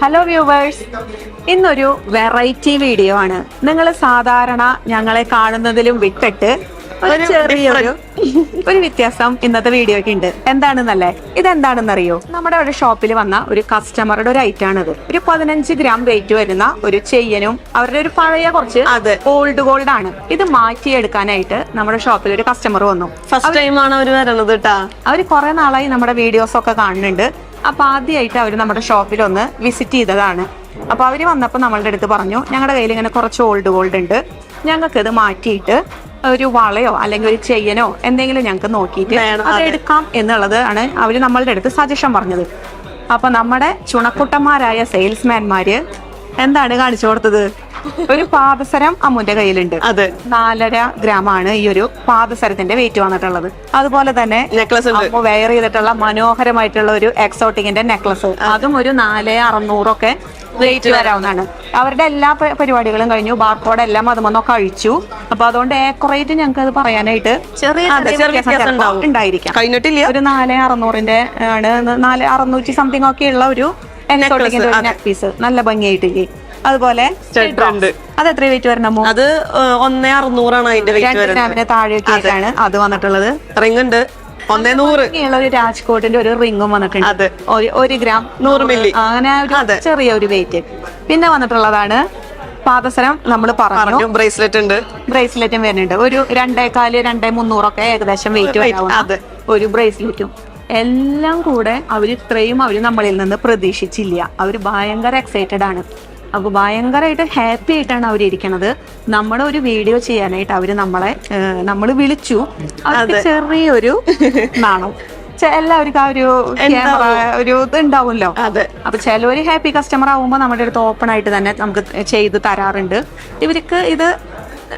Hello viewers ഇന്നൊരു variety video ആണ്. നിങ്ങൾ സാധാരണ ഞങ്ങളെ കാണുന്നതിലും വിട്ടിട്ട് ഒരു ചെറിയൊരു ഒരു വ്യത്യാസം ഇന്നത്തെ വീഡിയോയ്ക്ക് ഉണ്ട്. എന്താണെന്നല്ലേ? ഇതെന്താണെന്നറിയോ? നമ്മുടെ ഒരു ഷോപ്പിൽ വന്ന ഒരു കസ്റ്റമറുടെ ഒരു ഐറ്റം ആണിത് ഒരു പതിനഞ്ച് ഗ്രാം വെയിറ്റ് വരുന്ന ഒരു ചെയ്യനും അവരുടെ ഒരു പഴയ കുറച്ച് ഗോൾഡ് ഓൾഡ് ഗോൾഡ് ആണ്. ഇത് മാറ്റിയെടുക്കാനായിട്ട് നമ്മുടെ ഷോപ്പിൽ ഒരു കസ്റ്റമർ വന്നു. ഫസ്റ്റ് ടൈം ആണ് അവർ വരണത് കേട്ടാ അവർ കുറെ നാളായി നമ്മുടെ വീഡിയോസ് ഒക്കെ കാണുന്നുണ്ട്. അപ്പൊ ആദ്യമായിട്ട് അവർ നമ്മുടെ ഷോപ്പിൽ ഒന്ന് വിസിറ്റ് ചെയ്തതാണ്. അപ്പൊ അവർ വന്നപ്പോൾ നമ്മളുടെ അടുത്ത് പറഞ്ഞു ഞങ്ങളുടെ കയ്യിൽ ഇങ്ങനെ കുറച്ച് ഓൾഡ് ഗോൾഡ് ഉണ്ട്. ഞങ്ങൾക്ക് ഇത് മാറ്റിയിട്ട് ഒരു വളയോ അല്ലെങ്കിൽ ഒരു ചെയ്യനോ എന്തെങ്കിലും ഞങ്ങൾക്ക് നോക്കിയിട്ട് അത് അതെ. എടുക്കാം എന്നുള്ളത് ആണ് അവർ നമ്മളുടെ അടുത്ത് സജഷൻ പറഞ്ഞത്. അപ്പൊ നമ്മുടെ ചുണക്കുട്ടന്മാരായ സെയിൽസ്മാൻമാര് എന്താണ് കാണിച്ചു കൊടുത്തത്? ഒരു പാദസരം അമ്മുന്റെ കയ്യിലുണ്ട്. അതെ. നാലര ഗ്രാമാണ് ഈ ഒരു പാദസരത്തിന്റെ വെയിറ്റ് വന്നിട്ടുള്ളത്. അതുപോലെ തന്നെ നെക്ലസ് അമ്മ വെയർ ചെയ്തിട്ടുള്ള മനോഹരമായിട്ടുള്ള ഒരു എക്സോട്ടിക്കിന്റെ നെക്ലസ് അതും ഒരു നാല് അറുന്നൂറൊക്കെ വെയിറ്റ് വരാവുന്നതാണ്. അവരുടെ എല്ലാ പരിപാടികളും കഴിഞ്ഞു. ബാർക്കോഡ് എല്ലാം അതുമൊന്നും കഴിച്ചു അപ്പൊ അതുകൊണ്ട് ഏക്കുറേറ്റ് ഞങ്ങൾക്ക് അത് പറയാനായിട്ട് ചെറിയ ഉണ്ടായിരിക്കാം. കഴിഞ്ഞിട്ടില്ല. ഒരു നാല് അറുന്നൂറിന്റെ ആണ് നാല് അറുന്നൂറ്റി സംതിങ് ഒക്കെ ഉള്ള ഒരു എക്സോട്ടിക്കിന്റെ നെക്ക് പീസ് നല്ല ഭംഗിയായിട്ടില്ലേ അതുപോലെ. അത് എത്ര വെയിറ്റ് വരണമോ? അത് ഒന്നേ അറുന്നൂറാണ് അതിന്റെ വെയിറ്റ് വരുന്നത് അത്. വന്നിട്ടുള്ളത്. റിംഗ് ഉണ്ട്. ഒന്നേ നൂറ്. ഒരു രാജ്കോട്ടിന്റെ ഒരു റിംഗും വന്നിട്ടുണ്ട്. ഒരു- ഗ്രാം നൂറ് മില്ലി. അങ്ങനെ ഒരു. ചെറിയ ഒരു വെയിറ്റ് പിന്നെ വന്നിട്ടുള്ളതാണ് പാദസരം നമ്മൾ പറഞ്ഞു. ബ്രേസ്ലെറ്റ് ഉണ്ട്. ബ്രേസ്ലെറ്റും വരുന്നുണ്ട്. ഒരു രണ്ടേകാൽ രണ്ടേ മുന്നൂറൊക്കെ ഏകദേശം വെയിറ്റ് വരാവുന്ന. ഒരു ബ്രേസ്ലെറ്റും എല്ലാം കൂടെ അവർ ഇത്രയും അവർ നമ്മളിൽ നിന്ന് പ്രതീക്ഷിച്ചില്ല. അവർ ഭയങ്കര എക്സൈറ്റഡ് ആണ്. അപ്പൊ ഭയങ്കരമായിട്ട് ഹാപ്പി ആയിട്ടാണ് അവർ ഇരിക്കണത്. നമ്മുടെ ഒരു വീഡിയോ ചെയ്യാനായിട്ട് അവർ നമ്മളെ നമ്മൾ വിളിച്ചു. അവർക്ക് ചെറിയൊരു നാണം. എല്ലാവർക്കും ആ ഒരു ക്യാമറ ഒരു ഇത് ഉണ്ടാവുമല്ലോ. അതെ. അപ്പൊ ചിലവര് ഹാപ്പി കസ്റ്റമർ ആവുമ്പോൾ നമ്മുടെ അടുത്ത് ഓപ്പൺ ആയിട്ട് തന്നെ നമുക്ക് ചെയ്ത് തരാറുണ്ട്. ഇവർക്ക് ഇത്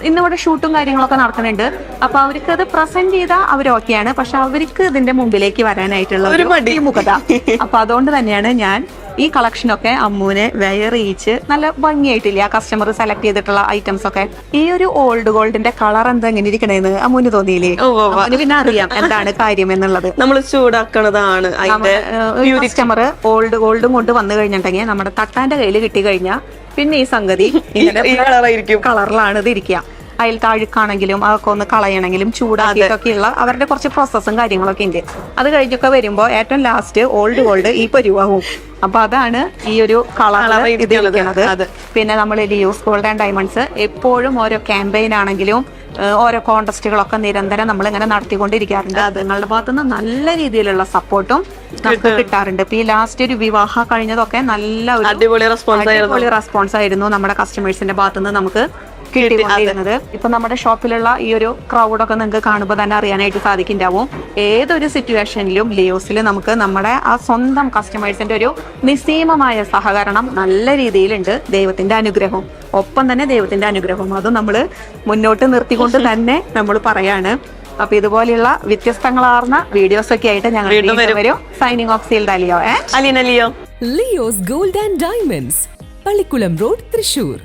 ഇന്നിവിടെ ഷൂട്ടും കാര്യങ്ങളൊക്കെ നടക്കുന്നുണ്ട്. അപ്പൊ അവർക്ക് അത് പ്രസന്റ് ചെയ്താൽ അവർ ഓക്കെയാണ് പക്ഷെ അവർക്ക് ഇതിന്റെ മുമ്പിലേക്ക് വരാനായിട്ടുള്ള ഒരു മടി. വിമുഖത അപ്പൊ അതുകൊണ്ട് തന്നെയാണ് ഞാൻ ഈ കളക്ഷനൊക്കെ അമ്മുവിനെ വെയർ ചെയ്യിച്ച് നല്ല ഭംഗിയായിട്ടില്ല? ആ കസ്റ്റമർ സെലക്ട് ചെയ്തിട്ടുള്ള ഐറ്റംസ് ഒക്കെ. ഈ ഒരു ഓൾഡ് ഗോൾഡിന്റെ കളർ എന്താ എങ്ങനെ ഇരിക്കണേന്ന് അമ്മുവിന് തോന്നിയില്ലേ? പിന്നെ അറിയാം എന്താണ് കാര്യം എന്നുള്ളത്. നമ്മൾ ചൂടാക്കണതാണ് കസ്റ്റമർ ഓൾഡ് ഗോൾഡും കൊണ്ട് വന്നു കഴിഞ്ഞിട്ടുണ്ടെങ്കിൽ നമ്മുടെ തട്ടാന്റെ കയ്യിൽ കിട്ടി കഴിഞ്ഞാൽ പിന്നെ ഈ സംഗതി കളറിലാണ് ഇത് ഇരിക്കുക. അതിൽ താഴുക്കാണെങ്കിലും അതൊക്കെ ഒന്ന് കളയണമെങ്കിലും ചൂടാക്കിയിട്ടൊക്കെയുള്ള അവരുടെ കുറച്ച് പ്രോസസ്സും കാര്യങ്ങളൊക്കെ ഉണ്ട് അത് കഴിഞ്ഞൊക്കെ വരുമ്പോൾ ഏറ്റവും ലാസ്റ്റ് ഓൾഡ് ഗോൾഡ് ഈ പരുവാകും അപ്പൊ അതാണ് ഈ ഒരു കളർ ഇതിരിക്കുന്നത്. പിന്നെ നമ്മൾ ലിയൂസ് ഗോൾഡ് ആൻഡ് ഡയമണ്ട്സ് എപ്പോഴും ഓരോ ക്യാമ്പയിൻ ആണെങ്കിലും ഓരോ കോൺടെസ്റ്റുകളൊക്കെ നിരന്തരം നമ്മൾ ഇങ്ങനെ നടത്തിക്കൊണ്ടിരിക്കാറുണ്ട് നിങ്ങളുടെ ഭാഗത്തു നിന്ന് നല്ല രീതിയിലുള്ള സപ്പോർട്ടും നമുക്ക് കിട്ടാറുണ്ട്. ഇപ്പൊ ഈ ലാസ്റ്റ് ഒരു വിവാഹ കഴിഞ്ഞതൊക്കെ നല്ല ഒരു അടിപൊളി റെസ്പോൺസ് ആയിരുന്നു. നമ്മുടെ കസ്റ്റമേഴ്സിന്റെ ഭാഗത്തുനിന്ന് നമുക്ക് കിട്ടിക്കൊണ്ടിരുന്നത് ഇപ്പൊ നമ്മുടെ ഷോപ്പിലുള്ള ഈ ഒരു ക്രൗഡൊക്കെ നിങ്ങൾക്ക് കാണുമ്പോൾ തന്നെ അറിയാനായിട്ട് സാധിക്കുന്നുണ്ടാവും. ഏതൊരു സിറ്റുവേഷനിലും ലിയോസിൽ നമുക്ക് നമ്മുടെ ആ സ്വന്തം കസ്റ്റമേഴ്സിന്റെ ഒരു നിസ്സീമമായ സഹകരണം നല്ല രീതിയിലുണ്ട്. ദൈവത്തിന്റെ അനുഗ്രഹം ഒപ്പം തന്നെ ദൈവത്തിന്റെ അനുഗ്രഹം അത് നമ്മൾ മുന്നോട്ട് നിർത്തിക്കൊണ്ട് തന്നെ നമ്മൾ പറയാണ്. അപ്പൊ ഇതുപോലെയുള്ള വ്യത്യസ്തങ്ങളാർന്ന വീഡിയോസ് ഒക്കെ ആയിട്ട് ഞങ്ങൾ വരും. സൈനിങ് ഓഫ് സീൽഡാലിയോ അലിയോ Aleena Leo Leo's gold and diamonds Pallikulam road Thrissur.